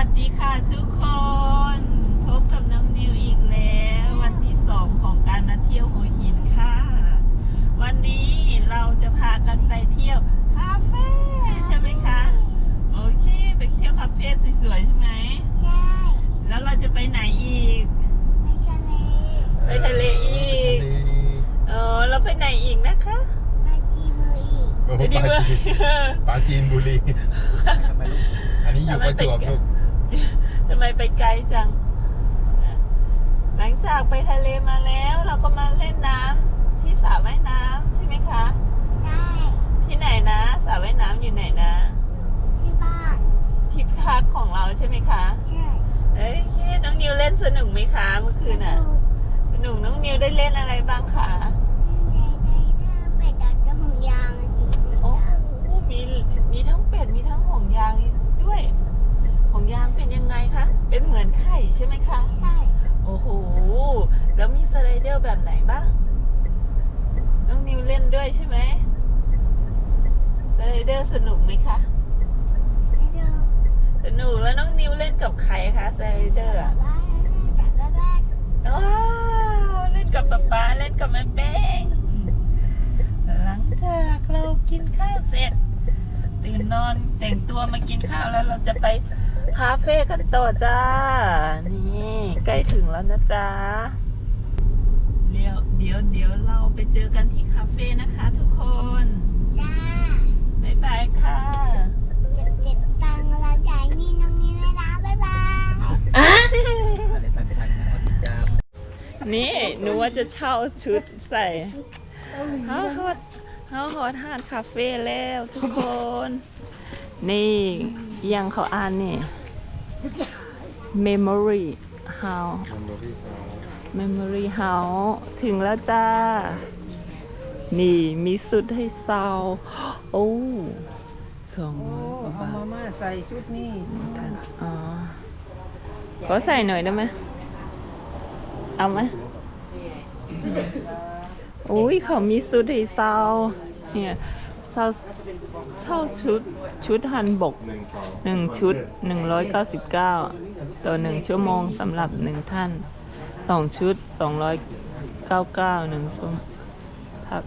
วัสดีค่ะทุกคน พบกับน้องนิวอีกแล้ว วันที่สองของการมาเที่ยวหัวหินค่ะ วันนี้เราจะพากันไปเที่ยวคาเฟ่ใช่ไหมคะโอเคไปเที่ยวคาเฟ่สวยๆใช่ไหมใช่แล้วเราจะไปไหนอีก ไปทะเล ไปทะเลอีกเออเราไปไหนอีกนะคะไปจีบุรีโอ้โหไปดีปลาเว้ยจีนปลาจีนบุรี อันนี้อยู่ประจวบลูก ทำไมไปไกลจัง หลังจากไปทะเลมาแล้ว เราก็มาเล่นน้ำที่สระว่ายน้ำใช่ไหมคะ ใช่ ที่ไหนนะสระว่ายน้ำอยู่ไหนนะ ที่บ้าน ที่พักของเราใช่ไหมคะ ใช่เอ้ยเคน้องนิวเล่นสนุกไหมคะเมื่อคืนน่ะ สนุกน้องนิวได้เล่นอะไรบ้างคะเป็ดดาวจะห่วงยางสีห่วงโอ้ยางโหมีมีทั้งเป็ดมีทั้งห่วงยางด้วยห่วง ยางเป็นยังไงคะ เป็นเหมือนไข่ใช่ไหมคะ ใช่ โอ้โห แล้วมีสไลเดอร์แบบไหนบ้าง น้องนิวเล่นด้วยใช่ไหมสไลเดอร์สนุกไหมคะจะดูสนุก แล้วน้องนิวเล่นกับใครคะสไลเดอร์แบอะบว่าแบบว่าแบบว้าวเล่นกับป๊าป๊าเล่นกับแม่เป้ง หลังจากเรากินข้าวเสร็จ ตื่นนอนแต่งตัวมากินข้าวแล้วเราจะไป คาเฟ่กันต่อจ้า นี่ใกล้ถึงแล้วนะจ๊ะเดี๋ยวเดี๋ยวเดี๋ยวเราไปเจอกันที่คาเฟ่นะคะทุกคน จ้าบ๊ายบายค่ะเจ็บเจ็บตังค์เราใหญ่นี่น้องนี่เลยนะบ๊ายบายนี่หนูว่าจะเช่าชุดใส่เฮาฮอตเฮาฮอตฮานคาเฟ่แล้วทุกคน นี่อิห ยังเขาอ่านนี่ memory house memory house ถึงแล้วจ้า นี่มีสุดให้เซาโอ้สองโอ้ร้อยกว่าเอาบามาทม่าใส่ชุดนี้อ๋อขอใส่หน่อยได้ไหมเอาไหมอุ้ยเขามีสุดให้เซาเนี่ย เซาเช่าชุดชุดฮันบกหนึ่งชุดหนึ่งร้อยเก้าสิบเก้าต่อหนึ่งชั่วโมงสำหรับหนึ่งท่านสองชุดสองร้อยเก้าเก้าหนึ่งชั่วโมพัก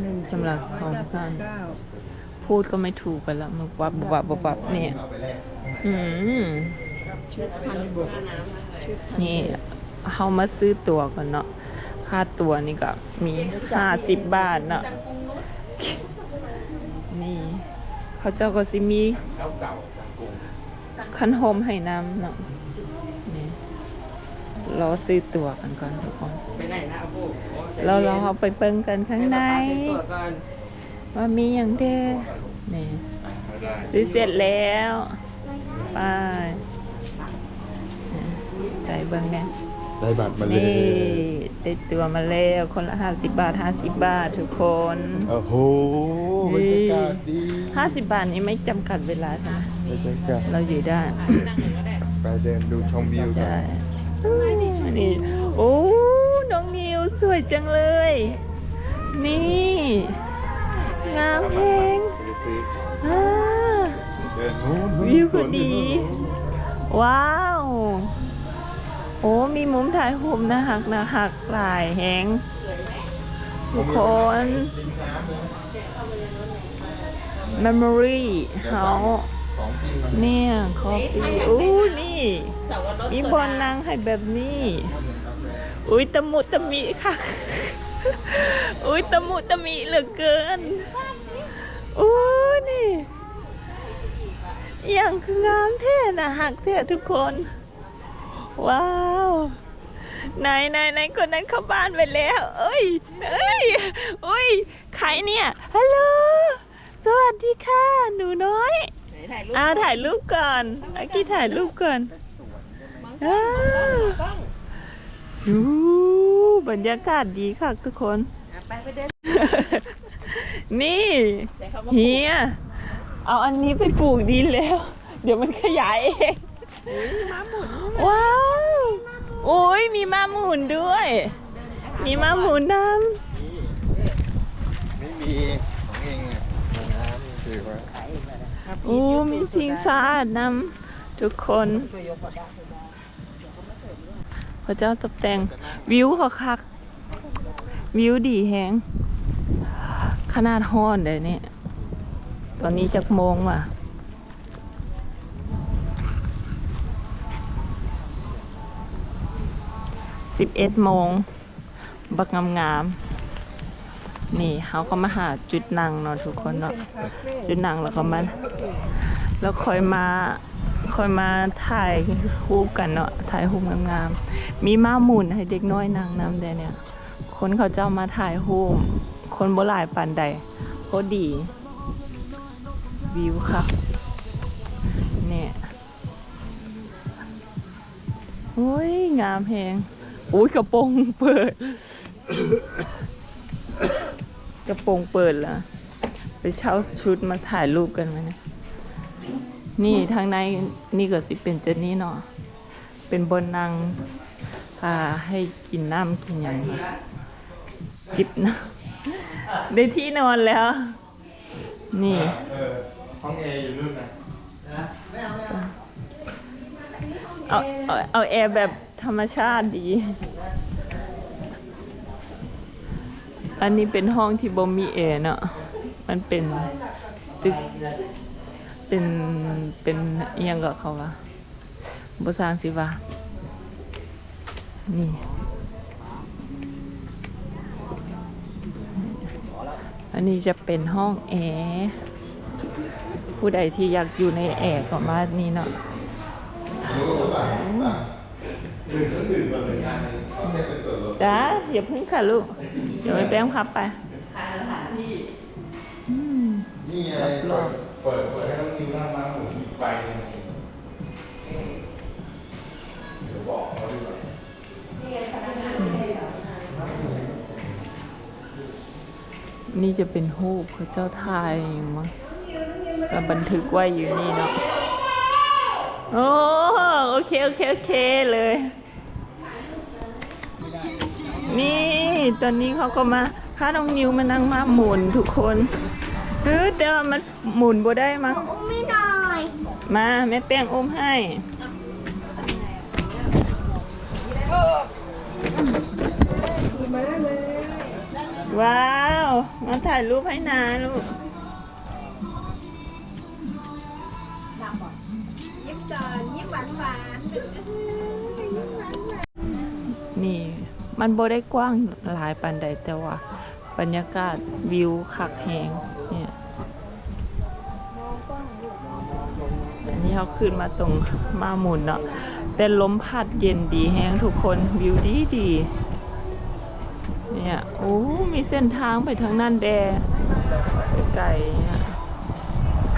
หนึ่งสำหรับของท่าน พูดก็ไม่ถูกกันละมันวับวับวับวับเนี่ยอืมนี่เขามาซื้อตัวก่อนเนาะค่าตัวนี่ก็มีห้าสิบบาทเนาะ นี่ เขาเจ้าก็สิมีขนมให้น้ำเนาะนี่รอซื้อตั๋วกันก่อนทุกคนไปไหนนะโอ้โหเราลองเอาไปเปิ้งกันข้างในตัวก่อนว่ามีอย่างเด้นี่ซื้อเสร็จแล้วไปได้เบิ้งเนี่ย ได้บัตรมาเลนี่ยได้ตัวมาแล้วคนละห้าสิบบาทห้าสิบบาททุกคนโอ้โหบรรยากาศดีห้าสิบบาทนี้ไม่จำกัดเวลาใช่ไหมบรรยากาศเราอยู่ได้ ไปเดินดูชมวิวกันได้นี่โอ้ น้องนิวสวยจังเลย นี่ งามเพลงอ่า เดินนู้นวิวก็ดี ว้าว โอ้มีมุมถ่ายรูปนะหักนะหักหลายแหงทุกคน Memory House ขอริงมันเนี่ยคอฟฟี่อู้นี่ มีบอลนางให้แบบนี้ อุ้ยตะมุตะมิค่ะ อุ้ยตะมุตะมิเหลือเกินอู้นี่อย่างคืองามแท้นะหักแท้ทุกคน ว้าว ไหนไหนไหนคนนั้นเข้าบ้านไปแล้ว เอ้ย เอ้ยอุ้ยใครเนี่ย ฮัลโหล สวัสดีค่ะ หนูน้อยถ่ายรูปอ้าวถ่ายรูปก่อนอากี้ถ่ายรูปก่อนอ้าวยูบรรยากาศดีค่ะทุกคนไปไปเดินนี่แต่เขาเฮียเอาอันนี้ไปปลูกดีแล้ว เดี๋ยวมันขยายเองม้าหมุน ว้าวโอ้ยมีม้าหมุนด้วย มีม้าหมุนน้ไม่มีของเองอะน้ำถือว่าำโอ้มีสิงสาดน้ำทุกคนพระเจ้าตกแต่งวิวเขาคักวิวดีแฮงขนาดห้อนเลยเนี่ยตอนนี้จักโมงว่ะ สิบเอ็ดโมง บักงามงามๆนี่เขาก็มาหาจุดนั่งเนาะทุกคนเนาะจุดนั่งแล้วก็มาแล้วคอยมาคอยมาถ่ายรูปกันเนาะถ่ายรูปงามๆมีม้าหมุนให้เด็กน้อยนั่งน้ำแต่เนี่ย คนเขาเจ้ามาถ่ายรูปคนโบราณปานใดโคดี วิวค่ะเนี่ยโอ้ยงามแพง อุ้ยกระโปรงเปิด กระโปรงเปิดแล้วไปเช่าชุดมาถ่ายรูปกันไหมเนี่ยนี่ทางในนี่ก็สิเป็นเจนนี่เนาะเป็นบนนางอ่าให้กินน้ำกินอย่างจิบน้ำได้ที่นอนแล้ว นี่เออห้องเออยู่นู่นนะเอาเอา เอาแอร์แบบธรรมชาติดี อันนี้เป็นห้องที่บ่มีแอร์เนาะ มันเป็นตึก เป็น เป็นเอียงกับเขาวะบ่สร้างสิวะนี่ อันนี้จะเป็นห้องแอร์ผู้ใดที่อยากอยู่ในแอร์ก็มานี่เนาะ ดื่มก็ดื่มมาเลยงานนี้เขาแค่เป็นส่วนลดจ้าอย่าพึ่งค่ะลูก เดี๋ยวไปแป้งพับไปอืมนี่ไงเปิดเปิดเปิดให้น้องนิวนั่งมาหมุนอีกไฟหนึงเดี๋ยวบอกเขาดีกว่านี่ชั้นที่เดียวนี่จะเป็นรูปพระเจ้าทายอยู่มั้งแล้วบันทึกไว้อยู่นี่เนาะโอ้โอเค โอเค โอเคเลย นี่ตอนนี้เขาก็มาพาน้องนิวมานั่งมาหมุนทุกคนเออแต่ว่ามันหมุนบ่ได้มั้งอุ้มไม่หน่อยมาแม่แป้งอุ้มให้ว้าวมาถ่ายรูปให้นาลูกยิ้มก่อนยิ้มหวานหวาน มันโบได้กว้างหลายปันใดแต่ว่า บรรยากาศวิวคักแหงเนี่ยอันนี้เขาขึ้นมาตรงมาหมุนเนาะแต่ลมพัดเย็นดีแฮงทุกคนวิวดีดีเนี่ยโอ้มีเส้นทางไปทางนั่นแดไกลเนี่ย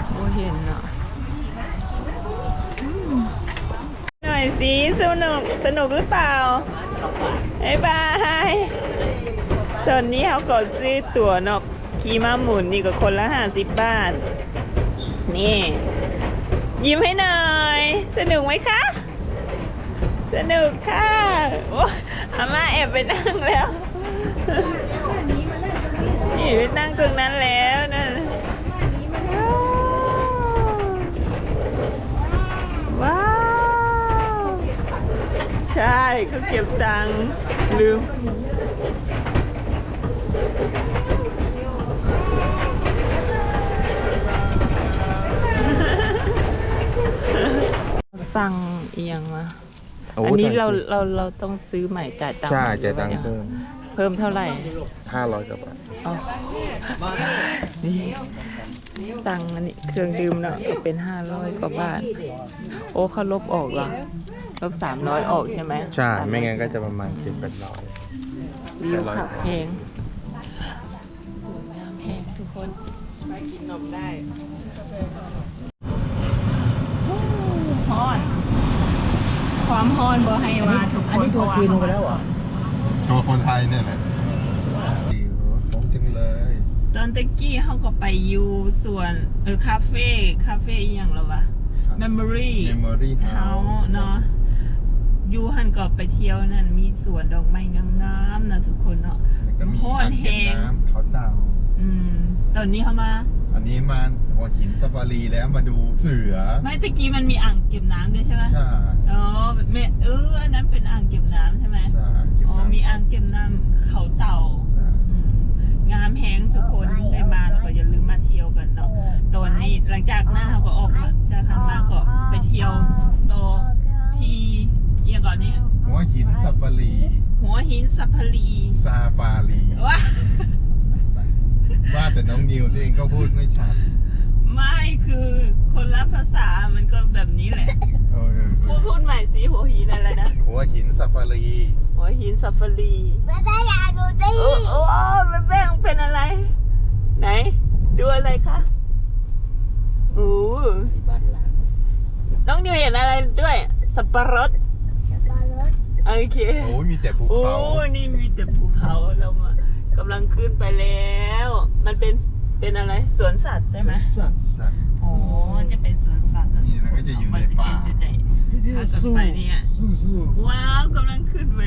โอ้เห็นเนาะหน่อยสิสนุกสนุกหรือเปล่า บ๊ายบายตอนนี้เขากดซื้อตั๋วนาะขี่มาหมุนนี่ก็คนละห้าสิบบาท นี่ ยิ้มให้หน่อย สนุกไหมคะ สนุกค่ะโอ้อาม่าแอบไปนั่งแล้ว นี่ไปนั่งตรงนั้นแล้วนะว้าว ใช่เขาเก็บตังค์ลืม สั่งเอียงมาอันนี้เราเราเราต้องซื้อใหม่จ่ายตังค์ใช่ใหม่จ่ายตังค์หรือว่าเพิ่มเพิ่มเท่าไหร่ห้าร้อยกว่าบาทอ๋อนี่ สั่งอันนี้เครื่องดื่มเนาะก็เป็นห้าร้อยกว่าบาท โอ้เขาลบออกเหรอลบสามร้อยออกใช่ไหมใช่ ไม่งั้นก็จะประมาณเจ็ดแปดร้อยวิวขับเพลงสวยงามแพงทุกคนไปกินนมได้ฮอน ความฮอนบ่ให้ว่าทุกคนอันนี้ตัวจีนลงไปแล้วเหรอตัวคนไทยเนี่ยแหละหิวท้องจังเลย ต อนตะกี้เขาก็ไปอยู่ส่วนเออคาเฟ่คาเฟ่อหย่างแล้ววะ Memory เมมโมรี่เฮาเฮาเนาะอยูหันก็ไปเที่ยวนั่นมีสวนดอกไม้งามๆนะทุกคนเนาะ แล้วก็มีโคตอ่ารงแหเก็บงน้ำเขาดาวน์อืม ตอนนี้เขามา อันนี้มาหัวหินซาฟารีแล้วมาดูเสือ ไม่ตะกี้มันมีอ่างเก็บน้ำด้วยใช่ไหมใช่อ๋อเมเอออันนั้นเป็นอ่างเก็บน้ำใช่ไหมใช่เก็บอ๋อน้ำมีอ่างเก็บน้ำเขาเต่าใช่อืม งามแหงทุกคนได้มาแล้วก็อย่าลืมมาเที่ยวกันเนาะตอนนี้หลังจากนั้นเราก็ออกมาจากคันมาก็ไปเที่ยวต่อที่เอียงก่อนเนี่ยหัวหินซาฟารีหัวหินสัพพลีซาฟารีว้าว่าแต่น้องนิวเองก็พูดไม่ชัดไม่คือคนละภาษามันก็แบบนี้แหละเออเออเอพูดอพูดใหม่สิหัวหินอะไรนะหัวหินซาฟารี หัวหินสัพพลีแม่แม่อยากดูดิโอ้โอ้โอ้แม่แป้งเป็นอะไร ไหน ดูอะไรคะโอ้บ้านล้างน้องนิวเห็นอะไรด้วยสับปะรดสับปะรดโอเคโอ้ยมีแต่ภูโอ้เขานี่มีแต่ภูเขาเรามากำลังขึ้นไปแล้ว มันเป็นเป็นอะไรสวนสัตว์ใช่ไหมสัตว์สัตว์โอ้จะเป็นสวนสัตว์นี่มันก็จะอยู่ในป่ามันสิเป็นจุดใดถ้าเกิดไปเนี่ยสู้สู้ว้าวกำลังขึ้นไป